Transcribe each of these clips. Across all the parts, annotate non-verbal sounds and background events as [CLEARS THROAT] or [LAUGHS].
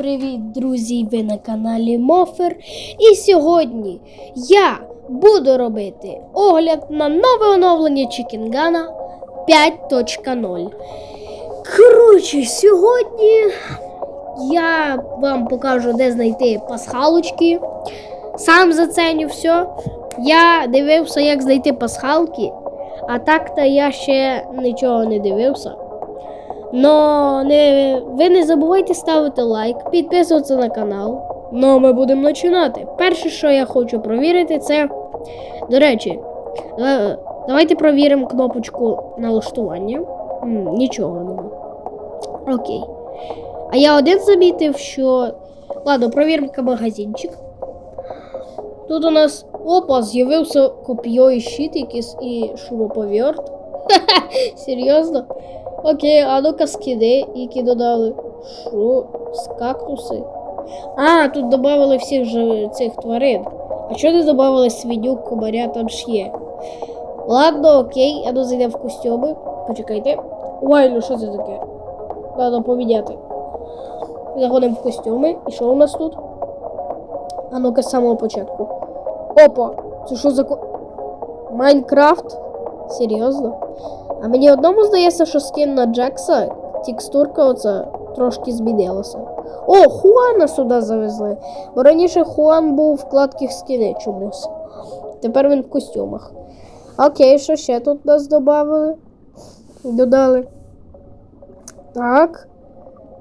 привіт, друзі! Ви на каналі Мофер. І сьогодні я буду робити огляд на нове оновлення Чікінгана 5.0. Коротше, сьогодні я вам покажу, де знайти пасхалочки. Сам заценю все. Я дивився, як знайти пасхалки, а так-то я ще нічого не дивився. Но не, ви не забувайте ставити лайк, підписуватися на канал. Ну, ми будемо починати. Перше, що я хочу провірити, це. До речі, давайте провіримо кнопочку налаштування. М, нічого нема. Окей. А я один замітив, що. Ладно, провіримо магазинчик. Тут у нас опа, з'явився коп'йо і щит якийсь і шуруповерт. [LAUGHS] Серйозно? Окей, а ну-ка скиди, які додали. Що? З кактуси? А, тут додали всіх же цих тварин. А що не додали свиню, комаря, там ж є. Ладно, окей, а ну зайдемо в костюми. Почекайте. Ой, ну що це таке? Треба поміняти. Заходимо в костюми. І що у нас тут? А ну-ка з самого початку. Опа! Це що за ко... Майнкрафт? Серйозно? А мені одному здається, що скин на Джекса, текстурка оця трошки змінилася. О, Хуана сюди завезли. Бо раніше Хуан був в вкладці скини чомусь. Тепер він в костюмах. Окей, що ще тут нас додали? Додали. Так.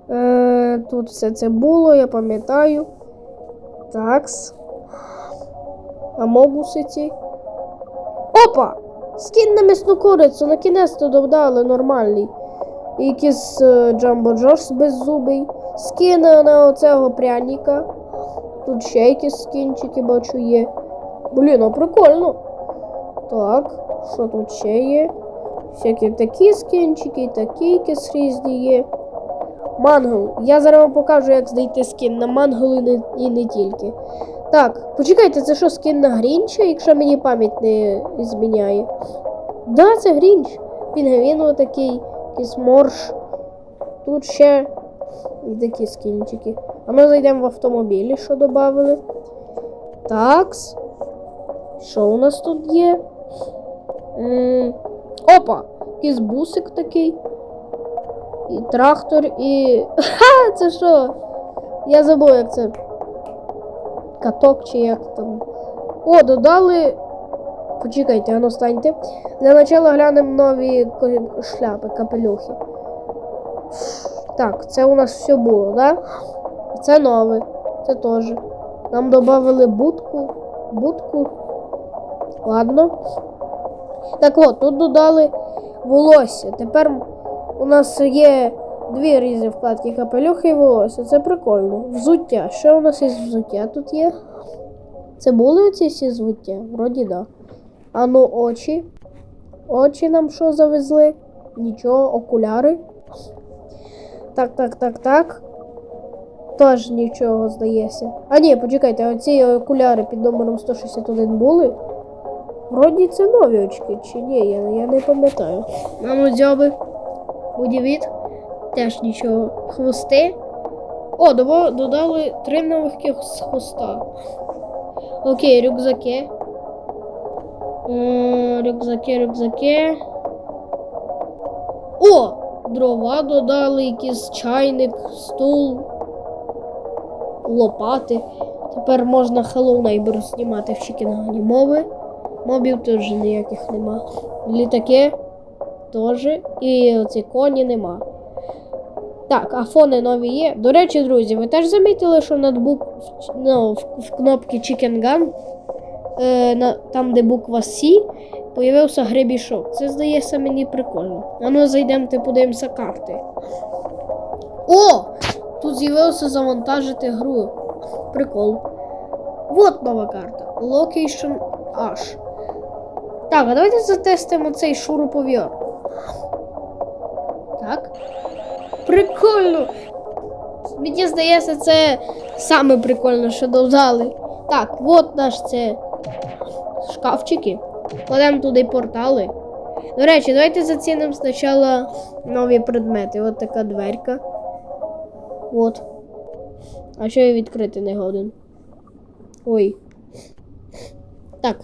Е, тут все це було, я пам'ятаю. Такс. Амогуси ці. Опа! Скін на м'ясну курицю, на кінець то додали нормальний. Якийсь е, Джамбо Джош беззубий. Скін на оцього пряника. Тут ще якісь скінчики бачу є. Блін, а прикольно. Так, що тут ще є? Всякі такі скінчики, такі якісь різні є. Мангл. Я зараз вам покажу, як знайти скін на мангл і не, і не тільки. Так, почекайте, це що скін на Грінча, якщо мені пам'ять не зміняє? Да, це Грінч. Пінгвін отакий, якийсь морж. Тут ще і такі скінчики. А ми зайдемо в автомобілі, що додали. Такс. Що у нас тут є? М, Опа! Якийсь бусик такий. І трактор, і. [LAUGHS] Ха! Це що? Я забув, як це. Каток чи як там. О, додали. Почекайте, ану станьте. Для начала глянемо нові шляпи, капелюхи. Так, це у нас все було, да? Це нове. Це теж. Нам додали будку. Будку. Ладно. Так от, тут додали волосся. Тепер у нас є дві різні вкладки капелюхи і волосся. Це прикольно. Взуття. Що у нас із взуття тут є? Це були оці всі звуття? Вроді да. А ну очі. Очі нам що завезли? Нічого, окуляри. Так, так, так, так. Теж нічого здається. А ні, почекайте, оці окуляри під номером 161 були. Вроді це нові очки, чи ні, я, я не пам'ятаю. Ну дзьоби. Удивіт. Теж нічого. Хвости. О, додали три нових з хвоста. Окей, рюкзаки. Рюкзаки, рюкзаки. О! Дрова додали, якийсь чайник, стул, лопати. Тепер можна Hello Neighbor знімати в Чікінгані мови. Мобів теж ніяких нема. Літаки теж. І оці коні нема. Так, а фони нові є. До речі, друзі, ви теж замітили, що ноутбук ну, в, кнопці Chicken Gun, е, на, там, де буква C, появився гребішок. Це здається мені прикольно. А ну зайдемо та подивимося карти. О! Тут з'явилося завантажити гру. Прикол. Вот нова карта. Location H. Так, а давайте затестимо цей шуруповер. Так. Прикольно. Мені здається, це саме прикольне, що додали. Так, от наш це шкафчики. Кладемо туди портали. До речі, давайте зацінимо спочатку нові предмети. От така дверка. От. А що я відкрити не годен? Ой. Так.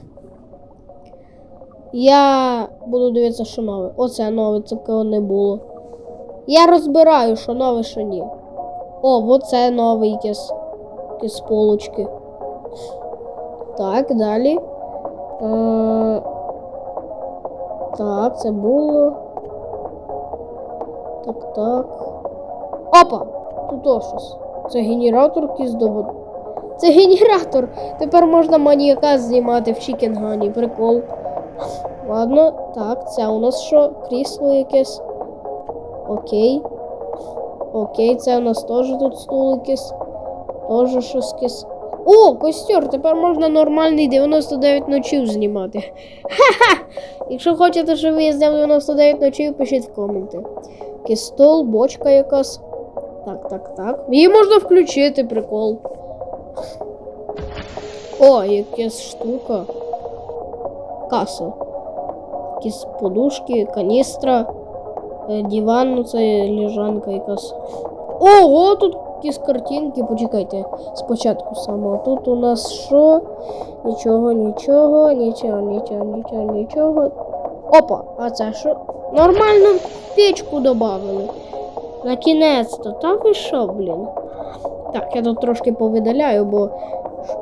Я буду дивитися, що нове. Оце нове, такого не було. Я розбираю, що нове, що ні. О, оце нове якесь. Якісь полочки. Так, далі. Е, так, це було. Так, так. Опа! Тут ось щось. Це генератор якийсь. Це генератор! Тепер можна маніяка знімати в Чікенгані. Прикол. Ладно, так, це у нас що? Крісло якесь. Окей. Окей, це у нас теж тут стул якийсь. Тоже щось якесь. О, костер! Тепер можна нормальний 99 ночів знімати. Ха-ха! Якщо хочете, щоб я зняв 99 ночів, пишіть в коменти. Якийсь бочка якась. Так, так, так. Її можна включити, прикол. О, якась штука. Каса. Якісь подушки, каністра, диван, ну це лежанка якась. Ого, тут якісь картинки. Почекайте, спочатку саме. Тут у нас що? Нічого, нічого, нічого, нічого, нічого, нічого. Опа, а це що? Нормально печку додали. На кінець-то, та ви що, блін? Так, я тут трошки повидаляю, бо,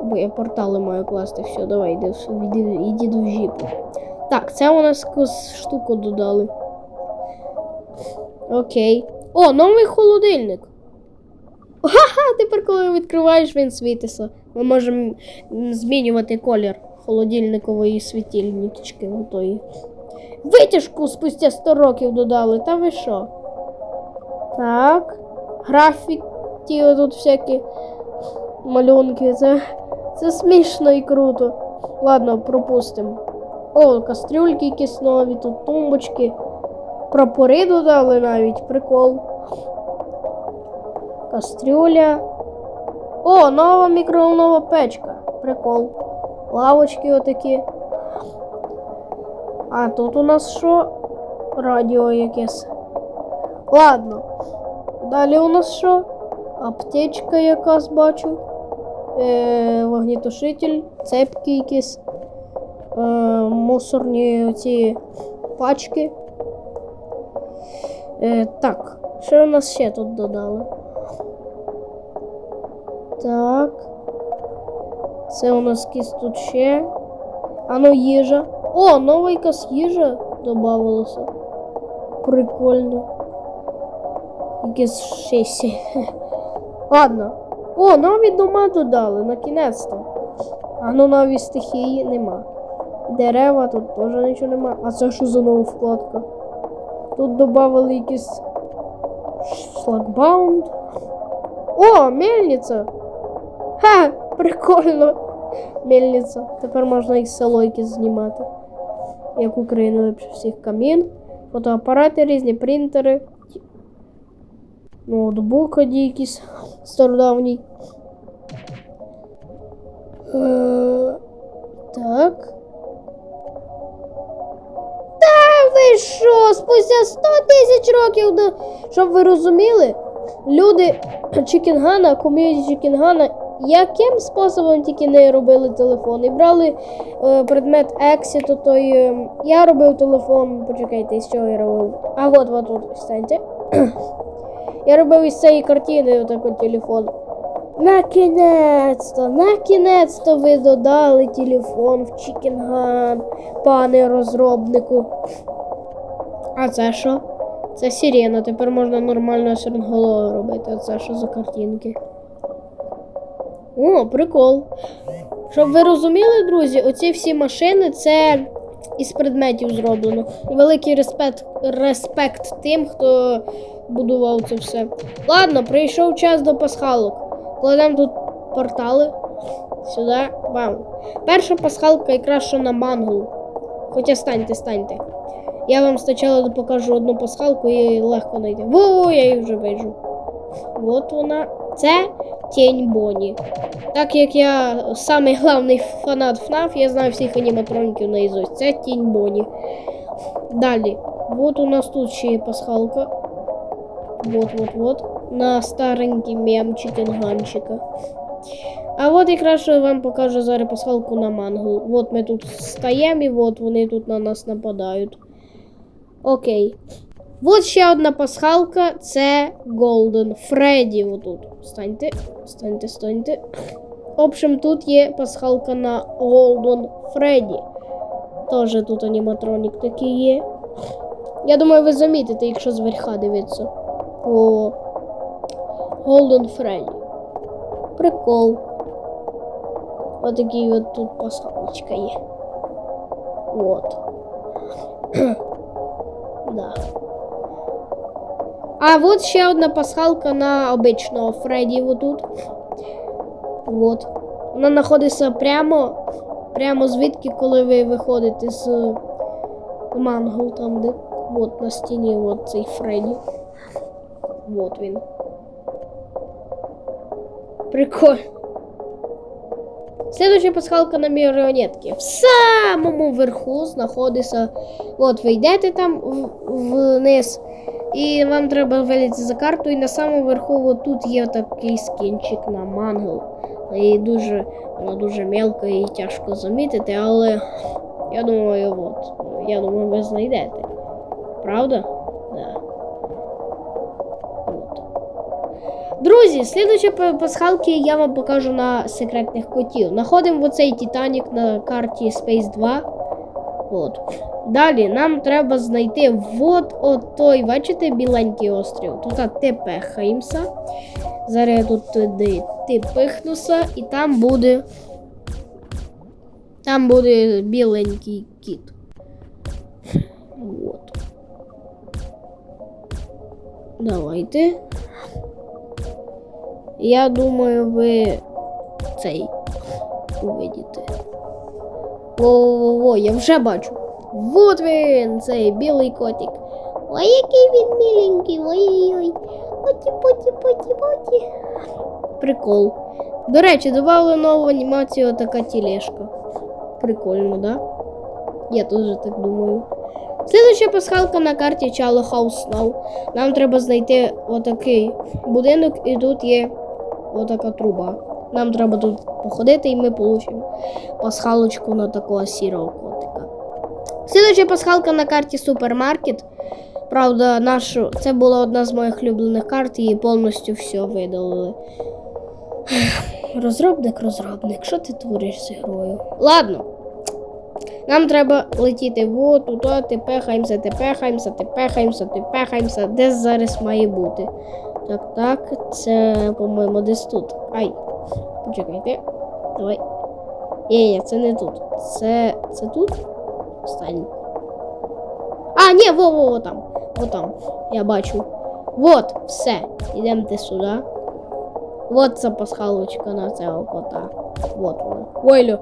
бо я портали маю класти. Все, давай, іди, в- іди, іди до жіпу. Так, це у нас штуку додали. Окей. О, новий холодильник. Ха-ха, тепер, коли відкриваєш, він світиться. Ми можемо змінювати колір холодильникової світильнички. Отої. Витяжку спустя 100 років додали, та ви що? Так. Графіті тут всякі малюнки. Це, це смішно і круто. Ладно, пропустимо. О, кастрюльки якісь тут тумбочки. Прапори додали навіть, прикол. Кастрюля. О, нова мікроволнова печка. Прикол. Лавочки отакі. А тут у нас що? Радіо якесь. Ладно. Далі у нас що? Аптечка якась бачу. Е, вогнітушитель, цепки якісь. Е, мусорні ці пачки. Е, так, що у нас ще тут додали? Так. Це у нас якісь тут ще. А ну їжа. О, нова якась їжа додавалася. Прикольно. Якесь щось. [LAUGHS] Ладно. О, нові дома додали, накінець-то. А ну нові стихії нема. Дерева тут теж нічого нема. А це що за нова вкладка? Тут додали якийсь шлагбаунд. О, мельниця! Ха! Прикольно! Мельниця. Тепер можна і село якесь знімати. Як Україна лепше всіх камін. Фотоапарати різні, принтери. Ноутбук якийсь стародавній. Е, так. Що? Спустя 100 тисяч років, щоб ви розуміли, люди [CLEARS THROAT] Чікінгана, ком'юніті Чікінгана, яким способом тільки не робили телефон. І брали е, предмет Exit, той. Е, я робив телефон, почекайте, з чого я робив. А от, от, от, станьте. [CLEARS THROAT] Я робив із цієї картини отак от телефон. Накінець-то, накінець-то ви додали телефон в Чікінган, пане розробнику. А це що? Це сирена, тепер можна нормально сиренголову робити. А це що за картинки? О, прикол. Щоб ви розуміли, друзі, оці всі машини це із предметів зроблено. Великий респект, респект тим, хто будував це все. Ладно, прийшов час до пасхалок. Кладемо тут портали. Сюди. Бам. Перша пасхалка якраз що на мангу. Хоча станьте, станьте. Я вам спочатку покажу одну пасхалку і легко знайти. Во, я її вже бачу. От вона. Це тінь Боні. Так як я самий главний фанат FNAF, я знаю всіх аніматроніків наизусть. Це тінь Боні. Далі. От у нас тут ще є пасхалка. Вот, вот, вот. на старенький мем чикенганчика. А от якраз що вам покажу зараз пасхалку на мангл. От ми тут стаємо і от вони тут на нас нападають. Окей. От ще одна пасхалка це Golden Freddy. Отут. Станьте, станьте, станьте. В общем, тут є пасхалка на Golden Freddy. Тоже тут аніматронік такий є. Я думаю, ви замітите, якщо зверха дивитися. О. Golden Freddy. Прикол. Отакий от тут пасхалочка є. Вот. Да. А от ще одна пасхалка на обичного Фредді отут. Вот. Вона знаходиться прямо, прямо звідки, коли ви виходите з мангл, там де. Вот на стіні от цей Фредді. Вот він. Прикольно. Следующая пасхалка на маріонетки. В самому верху знаходиться. От ви йдете там вниз, і вам треба вилізти за карту, і на самому верху от тут є такий скінчик на мангл. І дуже, воно дуже мелко і тяжко замітити, але я думаю, от, я думаю, ви знайдете. Правда? Да. Друзі, слідуючі па- пасхалки я вам покажу на секретних котів. Находимо оцей Титанік на карті Space 2. От. Далі нам треба знайти от той, бачите, біленький острів. Тут тепехаємося. Зараз я тут туди типихнуся, і там буде. Там буде біленький кіт. От. Давайте. Я думаю, ви цей увидите. Во-во-во, я вже бачу. Вот він, цей білий котик. Ой, який він міленький, ой-ой-ой. Поті, поті, поті, поті. Прикол. До речі, додали нову анімацію така тележка. Прикольно, да? Я теж так думаю. Слідуюча пасхалка на карті Чало House Now. Нам треба знайти отакий будинок, і тут є отака труба. Нам треба тут походити, і ми получимо пасхалочку на такого сірого котика. Слідуюча пасхалка на карті супермаркет. Правда, нашу це була одна з моїх улюблених карт, її повністю все видалили. [SIGHS] Розробник, розробник, що ти твориш з грою? Ладно. Нам треба летіти вот туди, тепехаємося, тепехаємося, тепехаємося, тепехаємося. Де зараз має бути? Так, так, це, по-моєму, десь тут. Ай. Почекайте. Давай. Ні, ні, це не тут. Це. Це тут? Стань. А, ні, во, во, во там. Во там. Я бачу. Вот, все. Йдемте сюди. Вот ця пасхалочка на цього кота. Вот вона. Ойло.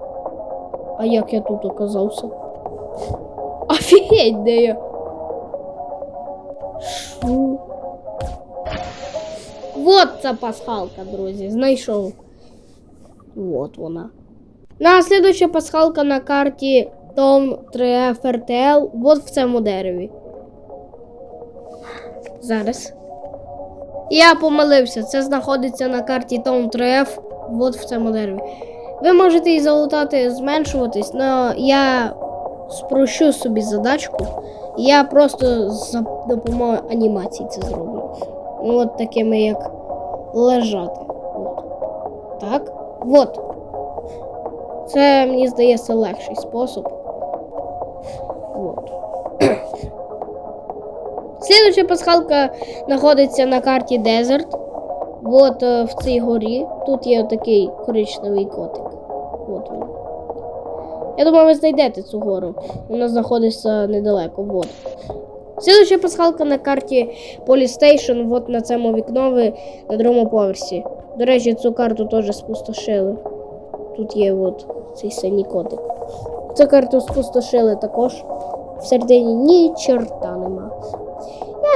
А як я тут оказався? Офігеть, де я? Шу? Вот ця пасхалка, друзі, знайшов. Вот вона. На пасхалка на карті Tom 3F RTL в цьому дереві. Зараз. Я помилився. Це знаходиться на карті Tom 3F вот в цьому дереві. Ви можете і залутати, зменшуватись, але я спрощу собі задачку. Я просто за допомогою анімації це зроблю. Ну, От такими як лежати. От. Так. От. Це, мені здається, легший спосіб. От. [CLEARS THROAT] Слідуюча пасхалка знаходиться на карті Desert. От е, в цій горі. Тут є такий коричневий котик. От він. Я думаю, ви знайдете цю гору. Вона знаходиться недалеко. От. Слідуюча пасхалка на карті Polystation, от на цьому вікнові на другому поверсі. До речі, цю карту теж спустошили. Тут є от цей синій котик. Цю карту спустошили також. Всередині ні чорта нема.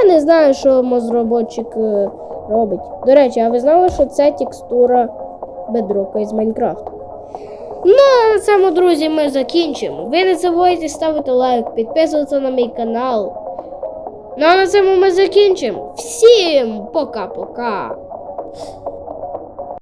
Я не знаю, що мозроботчик е, робить. До речі, а ви знали, що це текстура бедрока із Майнкрафту? Ну, а на цьому, друзі, ми закінчимо. Ви не забувайте ставити лайк, підписуватися на мій канал. Ну а на цьому ми закінчимо. Всім пока-пока.